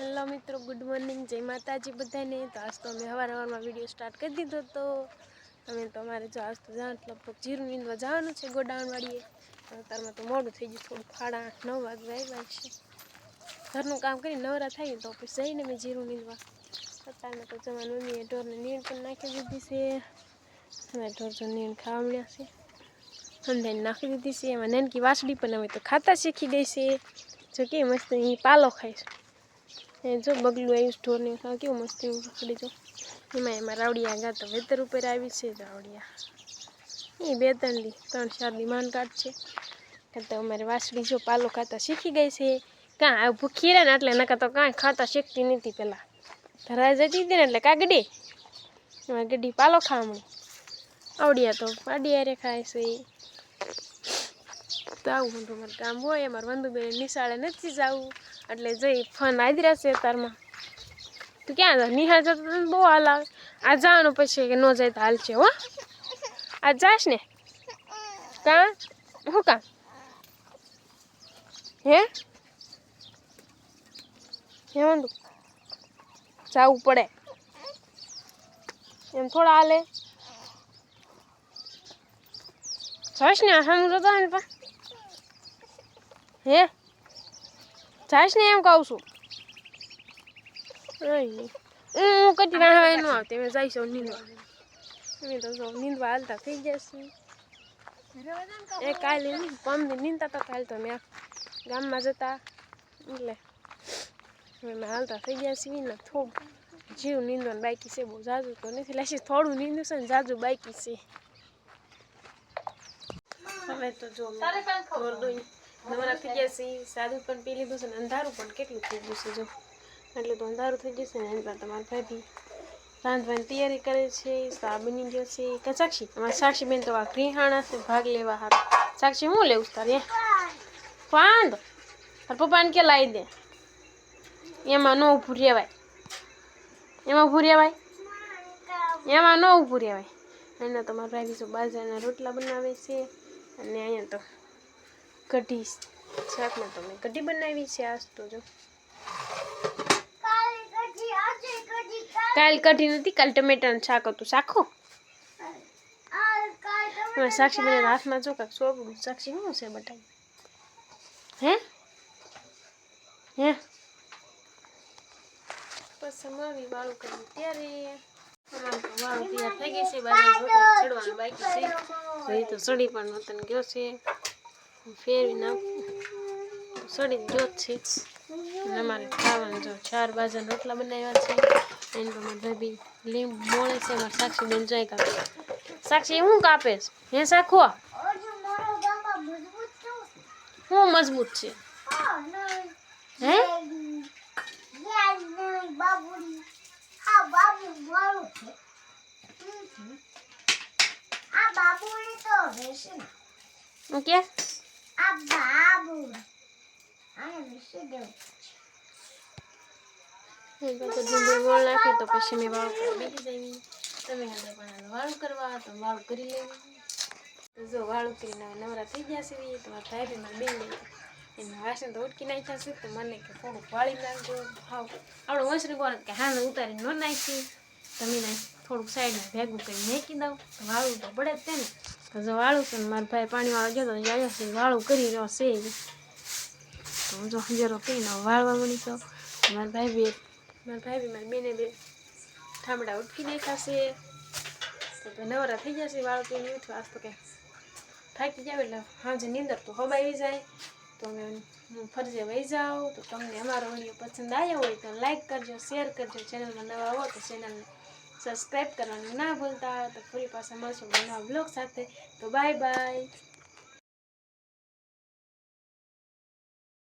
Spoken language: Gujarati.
હેલો મિત્રો, ગુડ મોર્નિંગ, જય માતાજી બધાને. તો આજ તો અમે હવાર સવારમાં વીડિયો સ્ટાર્ટ કરી દીધો તો અમે તો અમારે જો આજ તો જાણ, લગભગ જીરું નીંદવા જવાનું છે ગોડાઉનવાળીએ. અત્યારમાં તો મોડું થઈ ગયું થોડું આઠ, નવ વાગે આવ્યા છે. ઘરનું કામ કરીને નવરા થાય તો પછી જઈને મેં જીરું નીંદવા. અત્યારમાં તો જવાનું મમ્મીએ ઢોરને નીણ પણ નાખી દીધી છે. હવે ઢોર જો નીણ ખાવા મળ્યા છે. સમજાઈને નાખી દીધી છે. એમાં નાનકી વાસડી પણ અમે તો ખાતા શીખી ગઈ છે. જો કે મસ્ત એ પાલો છે. એ જો બગલું આવ્યું ઢોરને ખાવા કેવું મસ્ત એવું પકડી જો. એમાં એમાં રાવડિયા ગાતો વેતર ઉપર આવી છે રાવડિયા. એ બે ત્રણ દી, ત્રણ ચાર દી કાઢ છે કાં તો અમારે વાસળી જો પાલો ખાતા શીખી ગઈ છે. કાં આ ભૂખી રહે ને એટલે નકા તો કાંઈ ખાતા શીખતી નથી પહેલાં ધરા જતી હતી ને એટલે કાગડી. એમાં ગડી પાલો ખાવા આવડિયા તો પાડી અરે ખાય છે. તો આવું હું તમારે કામ હોય અમારે વંદુબેન નિશાળે નથી જવું. એટલે જઈ ફોન આવી રહેશે તારમાં. તું ક્યાં નિહાળ જતો તને બહુ હાલ આવે. આ જવાનું પછી કે ન જાય તો હાલ છે, હો. આ જાશ ને. કા? હું કામ? હે? હે વંદુ? જવું પડે. એમ થોડા હાલે. જાશ ને જતો ને પા. હે? જાશ ને એમ કહું છું. હું કદી ના હવે ન આવતી અમે જઈશું નીંદવા. અમે તો જો નીંદવા હાલતા થઈ જશે એ કાલે પમ નીંદતા તો કાલે તો મેં ગામમાં જતા. એટલે હવે મેં હાલતા થઈ ગયા છીએ ને થોડું. જીવ નીંદવાનું બાકી છે બહુ જાજુ તો નથી લાગી થોડું નીંદું છે ને જાજુ બાકી છે. હવે તો જો દોઈ નવરા થઈ ગયા છે સાદું પણ પી લીધું છે ને અંધારું પણ કેટલું થઈ ગયું જો. એટલે તો અંધારું થઈ જશે ને પર તમારા ભાભી રાંધવાની તૈયારી કરે છે સા બની ગયો છે સાક્ષી? અમારા સાક્ષી બેન તો આ ગૃહાણા છે, ભાગ લેવા હારું. સાક્ષી, હું લેવું તારે? પાંદ તાર પપ્પાને કે લાવી દે. એમાં ન ઊભું રહેવાય. એમાં ઊભું રહેવાય? એમાં ન ઊભું રહેવાય. અને તમારા ભાઈ તો બાજરાના રોટલા બનાવે છે? અને અહીંયા તો કઢી શાકમાં તો મેં કઢી બનાવી છે આજ તો જો. કાલ કઢી નથી કાલ ટમેટાનું શાક હતું. શાખો? હવે સાક્ષી મને હાથમાં જો કાંક સોપડું સાક્ષી શું છે બટાઈ? હે? હે? બસ અમારી વાળું કરી ત્યારે અમારું તો વાળું તૈયાર થઈ ગઈ છે. બાજુ રોટલા ચડવાનું બાકી છે. તો એ તો સડી પણ વતન ગયો છે. ફેરવી નાખું સડી જ છે. અને અમારે ખાવાનું જો ચાર બાજુ રોટલા બનાવ્યા છે. એની તો મારી ભાભી લીંબ મોળે છે. મારે સાક્ષી બેન જોઈ કાપે. સાક્ષી હું કાપે છે? હે સાખો? હું મજબૂત છે? હે? હું bábula. Ai, ગોળ નાખી તો પછી મેં વાળું કરવા દેવી તમે પણ વાળું કરવા તો વાળું કરી લેવું તો જો વાળું કરીને નવરા થઈ ગયા છે તો મારા ભાઈ મારા બેન એના વાસણ તો ઉટકી નાખ્યા છે તો મને કે થોડુંક વાળી નાખજો હાવ આપણું વસરી ગોળ કે હાને ઉતારીને ન નાખી તમે થોડુંક સાઈડમાં ભેગું કરી નાખી દઉં તો વાળું તો પડે જ તે ને તો જો વાળું છે મારા ભાઈ ગયો જતો આવ્યો છે, વાળું કરી રહ્યો છે તો હું જો હજારો કહીને વાળવા મળી તો મારા ભાઈ બી, મારા ભાઈ બી, મારી બેને બે ઠામડા ઉઠી દેખાશે તો નવરા થઈ જશે વાળો પીને ઉઠવા આજ તો કે થાકી જાવ એટલે સાંજે નીંદર તો હબ આવી જાય. તો અમે ફરજે વહી જાઉં, તો તમને અમારો વીડિયો પસંદ આવ્યો હોય તો લાઈક કરજો શેર કરજો. ચેનલમાં નવા હો તો ચેનલને સબસ્ક્રાઈબ કરવાનું ના ભૂલતા તો ફરી પાછા મળશું નવા બ્લોગ સાથે. તો બાય બાય